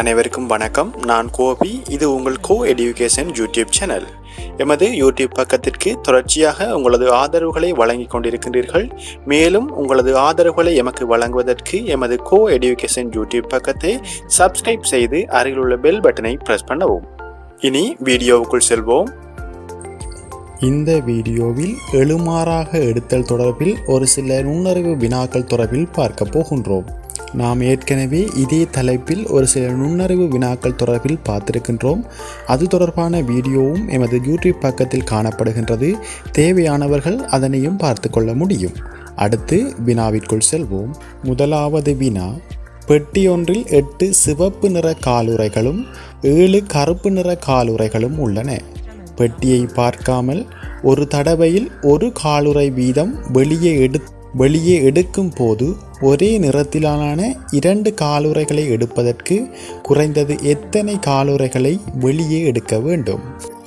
அனைவருக்கும் வணக்கம். நான் கோபி. இது உங்கள் கோ எடியூகேஷன் யூடியூப் சேனல் எமது யூடியூப் பக்கத்திற்கு தொடர்ச்சியாக உங்களது ஆதரவுகளை வழங்கிக் கொண்டிருக்கின்றீர்கள். மேலும் உங்களது ஆதரவுகளை எமக்கு வழங்குவதற்கு எமது கோ எடியூகேஷன் யூடியூப் பக்கத்தை சப்ஸ்கிரைப் செய்து அருகிலுள்ள பெல் பட்டனை பிரஸ் பண்ணவும். இனி வீடியோவுக்குள் செல்வோம். இந்த வீடியோவில் எழுமாறாக எடுத்தல் தொடர்பில் ஒரு சில நுண்ணறிவு வினாக்கள் தொடர்பில் பார்க்க போகின்றோம். நாம் ஏற்கனவே இதே தலைப்பில் ஒரு சில நுண்ணறிவு வினாக்கள் தொடர்பில் பார்த்திருக்கின்றோம். அது தொடர்பான வீடியோவும் எமது யூடியூப் பக்கத்தில் காணப்படுகின்றது. தேவையானவர்கள் அதனையும் பார்த்து கொள்ள முடியும். அடுத்து வினாவிற்குள் செல்வோம். முதலாவது வினா. பெட்டியொன்றில் எட்டு சிவப்பு நிற காலுறைகளும் ஏழு கருப்பு நிற காலுறைகளும் உள்ளன. பெட்டியை பார்க்காமல் ஒரு தடவையில் ஒரு காலுறை வீதம் வெளியே எடுத்து வெளியே எடுக்கும் போது ஒரே நிறத்திலான இரண்டு காலுறைகளை எடுப்பதற்கு குறைந்தது எத்தனை காலுறைகளை வெளியே எடுக்க வேண்டும்?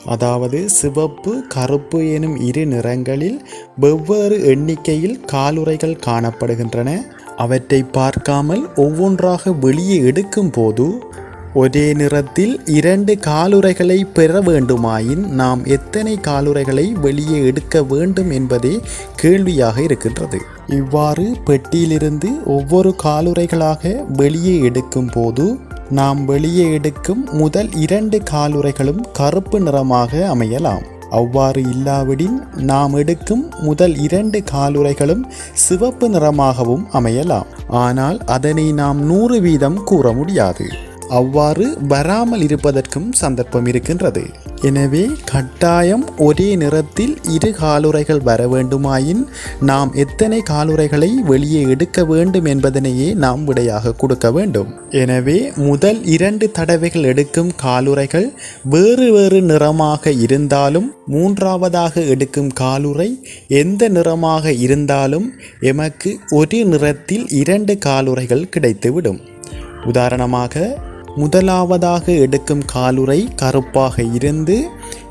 அதாவது சிவப்பு கருப்பு எனும் இரு நிறங்களில் வெவ்வேறு எண்ணிக்கையில் காலுறைகள் காணப்படுகின்றன. அவற்றை பார்க்காமல் ஒவ்வொன்றாக வெளியே எடுக்கும் போது ஒரே நிறத்தில் இரண்டு காலுறைகளை பெற வேண்டுமாயின் நாம் எத்தனை காலுறைகளை வெளியே எடுக்க வேண்டும் என்பதே கேள்வியாக இருக்கின்றது. இவ்வாறு பெட்டியிலிருந்து ஒவ்வொரு காலுறைகளாக வெளியே எடுக்கும் போது நாம் வெளியே எடுக்கும் முதல் இரண்டு காலுறைகளும் கருப்பு நிறமாக அமையலாம். அவ்வாறு இல்லாவிடின் நாம் எடுக்கும் முதல் இரண்டு காலுறைகளும் சிவப்பு நிறமாகவும் அமையலாம். ஆனால் அதனை நாம் நூறு வீதம் கூற முடியாது. அவ்வாறு வராமல் இருப்பதற்கும் சந்தர்ப்பம் இருக்கின்றது. எனவே கட்டாயம் ஒரே நிறத்தில் இரு காலுறைகள் வர வேண்டுமாயின் நாம் எத்தனை காலுறைகளை வெளியே எடுக்க வேண்டும் என்பதனையே நாம் விடையாக கொடுக்க வேண்டும். எனவே முதல் இரண்டு தடவைகள் எடுக்கும் காலுறைகள் வேறு வேறு நிறமாக இருந்தாலும் மூன்றாவதாக எடுக்கும் காலுறை எந்த நிறமாக இருந்தாலும் எமக்கு ஒரு நிறத்தில் இரண்டு காலுறைகள் கிடைத்துவிடும். உதாரணமாக முதலாவதாக எடுக்கும் காலுறை கருப்பாக இருந்து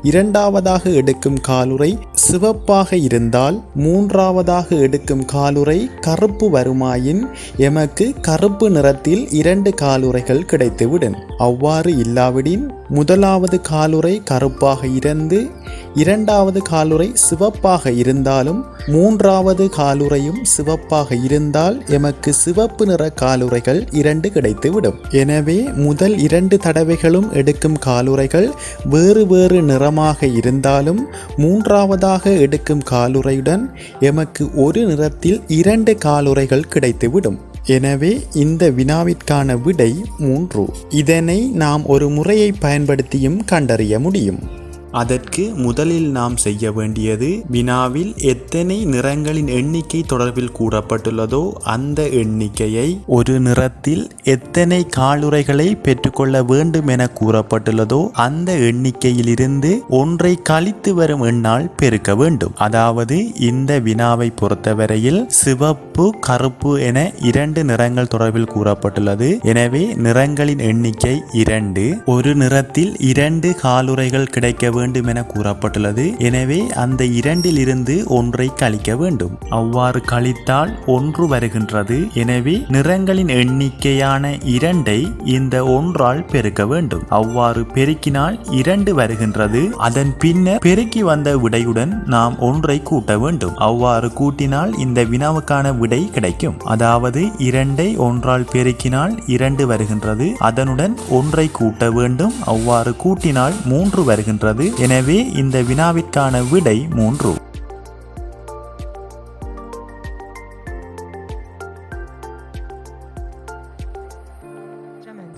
இரண்டாவதாக எடுக்கும் காலுறை சிவப்பாக இருந்தால் மூன்றாவதாக எடுக்கும் காலுறை கருப்பு வருமாயின் எமக்கு கருப்பு நிறத்தில் இரண்டு காலுறைகள் கிடைத்துவிடும். அவ்வாறு இல்லாவிடின் முதலாவது காலுறை கருப்பாக இருந்து இரண்டாவது காலுறை சிவப்பாக இருந்தாலும் மூன்றாவது காலுறையும் சிவப்பாக இருந்தால் எமக்கு சிவப்பு நிற காலுறைகள் இரண்டு கிடைத்துவிடும். எனவே முதல் இரண்டு தடவைகளும் எடுக்கும் காலுறைகள் வேறு வேறு நிறமாக இருந்தாலும் மூன்றாவதாக எடுக்கும் காலுறையுடன் எமக்கு ஒரு நிறத்தில் இரண்டு காலுறைகள் கிடைத்துவிடும். எனவே இந்த வினாவிற்கான விடை மூன்று. இதனை நாம் ஒரு முறையை பயன்படுத்தியும் கண்டறிய முடியும். அதற்கு முதலில் நாம் செய்ய வேண்டியது வினாவில் எத்தனை நிறங்களின் எண்ணிக்கை தொடர்பில் கூறப்பட்டுள்ளதோ அந்த எண்ணிக்கையை ஒரு நிறத்தில் எத்தனை காலுறைகளை பெற்றுக்கொள்ள வேண்டும் என கூறப்பட்டுள்ளதோ அந்த எண்ணிக்கையிலிருந்து ஒன்றை கழித்து வரும் எண்ணால் பெருக்க வேண்டும். அதாவது இந்த வினாவை பொறுத்தவரையில் சிவப்பு கருப்பு என இரண்டு நிறங்கள் தொடர்பில் கூறப்பட்டுள்ளது. எனவே நிறங்களின் எண்ணிக்கை இரண்டு. ஒரு நிறத்தில் இரண்டு காலுறைகள் கிடைக்க வேண்டும் என கூறப்பட்டுள்ளது. எனவே அந்த இரண்டில் இருந்து ஒன்றை கழிக்க வேண்டும். அவ்வாறு கழித்தால் ஒன்று வருகின்றது. எனவே நிறங்களின் எண்ணிக்கையான இரண்டை இந்த ஒன்றால் பெருக்க வேண்டும். அவ்வாறு பெருக்கினால் இரண்டு வருகின்றது. அதன் பின்னர் பெருக்கி வந்த விடையுடன் நாம் ஒன்றை கூட்ட வேண்டும். அவ்வாறு கூட்டினால் இந்த வினாவுக்கான விடை கிடைக்கும். அதாவது இரண்டை ஒன்றால் பெருக்கினால் இரண்டு வருகின்றது. அதனுடன் ஒன்றை கூட்ட வேண்டும். அவ்வாறு கூட்டினால் மூன்று வருகின்றது. எனவே இந்த வினாவிற்கான விடை மூன்று.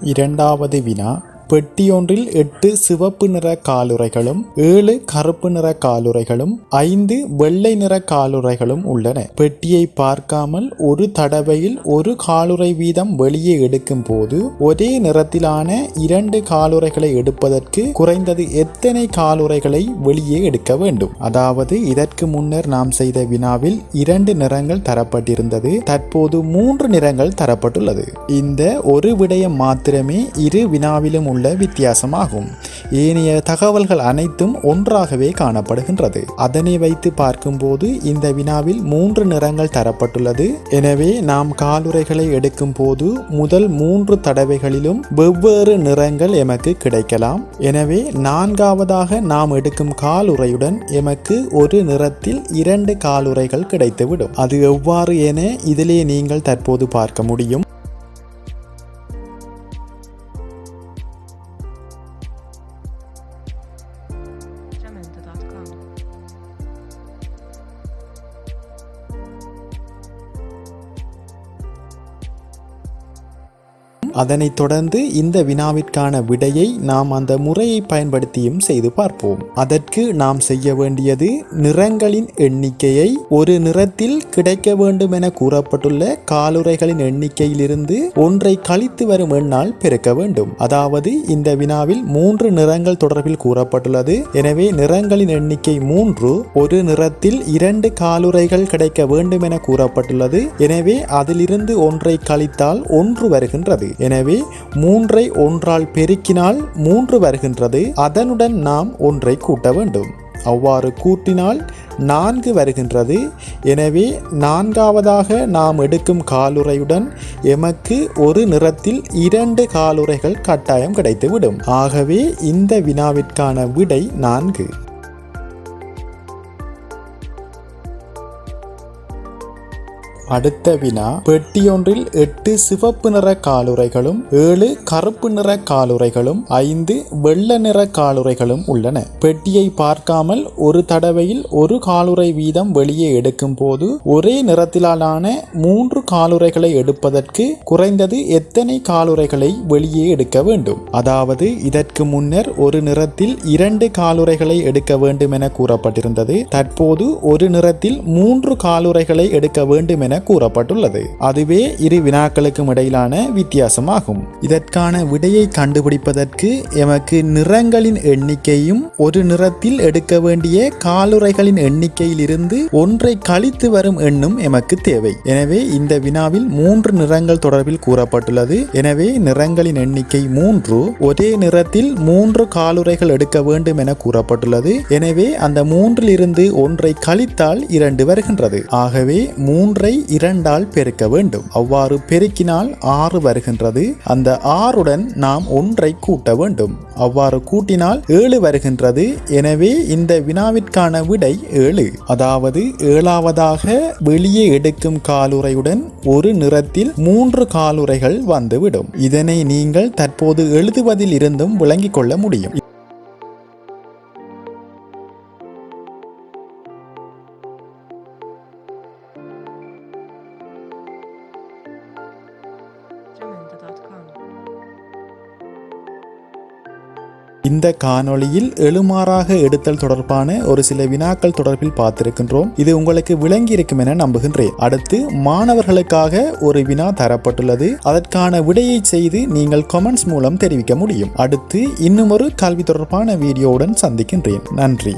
இரண்டாவது வினா பெட்டியொன்றில் எட்டு சிவப்பு நிற காலுறைகளும் ஏழு கருப்பு நிற காலுறைகளும் ஐந்து வெள்ளை நிற காலுறைகளும் உள்ளன. பெட்டியை பார்க்காமல் ஒரு தடவையில் ஒரு காலுறை வீதம் வெளியே எடுக்கும் போது ஒரே நிறத்திலான இரண்டு காலுறைகளை எடுப்பதற்கு குறைந்தது எத்தனை காலுறைகளை வெளியே எடுக்க வேண்டும்? அதாவது இதற்கு முன்னர் நாம் செய்த வினாவில் இரண்டு நிறங்கள் தரப்பட்டிருந்தது தற்போது மூன்று நிறங்கள் தரப்பட்டுள்ளது. இந்த ஒரு விடயம் மாத்திரமே இரு வினாவிலும் உள்ள உள்ள வித்தியாசமாகும். ஏனைய தகவல்கள் அனைத்தும் ஒன்றாகவே காணப்படுகின்றது. அதனை வைத்து பார்க்கும்போது இந்த வினாவில் மூன்று நிறங்கள் தரப்பட்டுள்ளது. எனவே நாம் காலுரைகளை எடுக்கும் போது முதல் மூன்று தடவைகளிலும் வெவ்வேறு நிறங்கள் எமக்கு கிடைக்கலாம். எனவே நான்காவதாக நாம் எடுக்கும் காலுரையுடன் எமக்கு ஒரு நிறத்தில் இரண்டு காலுரைகள் கிடைத்துவிடும். அது எவ்வாறு என இதிலே நீங்கள் தற்போது பார்க்க முடியும். அதனைத் தொடர்ந்து இந்த வினாவிற்கான விடையை நாம் அந்த முறையை பயன்படுத்தியும் செய்து பார்ப்போம். அதற்கு நாம் செய்ய வேண்டியது நிறங்களின் எண்ணிக்கையை ஒரு நிறத்தில் கிடைக்க வேண்டும் என கூறப்பட்டுள்ள காலுரைகளின் எண்ணிக்கையிலிருந்து ஒன்றை கழித்து வரும் எண்ணால் பெருக்க வேண்டும். அதாவது இந்த வினாவில் மூன்று நிறங்கள் தொடர்பில் கூறப்பட்டுள்ளது. எனவே நிறங்களின் எண்ணிக்கை மூன்று ஒரு நிறத்தில் இரண்டு காலுரைகள் கிடைக்க வேண்டும் என கூறப்பட்டுள்ளது. எனவே அதிலிருந்து ஒன்றை கழித்தால் ஒன்று வருகின்றது. எனவே மூன்றை ஒன்றால் பெருக்கினால் மூன்று வருகின்றது. அதனுடன் நாம் ஒன்றை கூட்ட வேண்டும். அவ்வாறு கூட்டினால் நான்கு வருகின்றது. எனவே நான்காவதாக நாம் எடுக்கும் காலுறையுடன் எமக்கு ஒரு நிறத்தில் இரண்டு காலுறைகள் கட்டாயம் கிடைத்துவிடும். ஆகவே இந்த வினாவிற்கான விடை நான்கு. அடுத்த வினா பெட்டியொன்றில் எட்டு சிவப்பு நிற காலுறைகளும் ஏழு கருப்பு நிற காலுறைகளும் ஐந்து வெள்ள நிற காலுறைகளும் உள்ளன. பெட்டியை பார்க்காமல் ஒரு தடவையில் ஒரு காலுறை வீதம் வெளியே எடுக்கும் போது ஒரே நிறத்திலான மூன்று காலுறைகளை எடுப்பதற்கு குறைந்தது எத்தனை காலுறைகளை வெளியே எடுக்க வேண்டும்? அதாவது இதற்கு முன்னர் ஒரு நிறத்தில் இரண்டு காலுறைகளை எடுக்க வேண்டும் என கூறப்பட்டிருந்தது. தற்போது ஒரு நிறத்தில் மூன்று காலுறைகளை எடுக்க வேண்டும் என கூறப்பட்டுள்ளது. அதுவே இரு வினாக்களுக்கும் இடையிலான வித்தியாசமாகும். இதற்கான விடையை கண்டுபிடிப்பதற்கு எமக்கு நிறங்களின் எண்ணிக்கையும் ஒரு நிறத்தில் எடுக்க வேண்டிய காலுரைகளின் எண்ணிக்கையிலிருந்து ஒன்றை கழித்து வரும் எண்ணும் எமக்கு தேவை. எனவே இந்த வினாவில் மூன்று நிறங்கள் தொடர்பில் கூறப்பட்டுள்ளது. எனவே நிறங்களின் எண்ணிக்கை மூன்று ஒரே நிறத்தில் மூன்று காலுறைகள் எடுக்க வேண்டும் என கூறப்பட்டுள்ளது. எனவே அந்த மூன்றில் இருந்து ஒன்றை கழித்தால் இரண்டு வருகின்றது. ஆகவே மூன்றை இரண்டால் பெருக்க வேண்டும். அவ்வாறு பெருக்கினால் ஆறு வருகின்றது. அந்த ஆறுடன் நாம் ஒன்றை கூட்ட வேண்டும். அவ்வாறு கூட்டினால் ஏழு வருகின்றது. எனவே இந்த வினாவிற்கான விடை ஏழு. அதாவது ஏழாவதாக வெளியே எடுக்கும் காலுறையுடன் ஒரு நிறத்தில் மூன்று காலுறைகள் வந்துவிடும். இதனை நீங்கள் தற்போது எழுதுவதில் இருந்தும் விளங்கிக் கொள்ள முடியும். இந்த காணொளியில் எழுமாறாக எடுத்தல் தொடர்பான ஒரு சில வினாக்கள் தொடர்பில் பார்த்திருக்கின்றோம். இது உங்களுக்கு விளங்கி இருக்கும் என நம்புகின்றேன். அடுத்து மாணவர்களுக்காக ஒரு வினா தரப்பட்டுள்ளது. அதற்கான விடையை செய்து நீங்கள் கமெண்ட்ஸ் மூலம் தெரிவிக்க முடியும். அடுத்து இன்னும் ஒரு கல்வி தொடர்பான வீடியோவுடன் சந்திக்கின்றேன். நன்றி.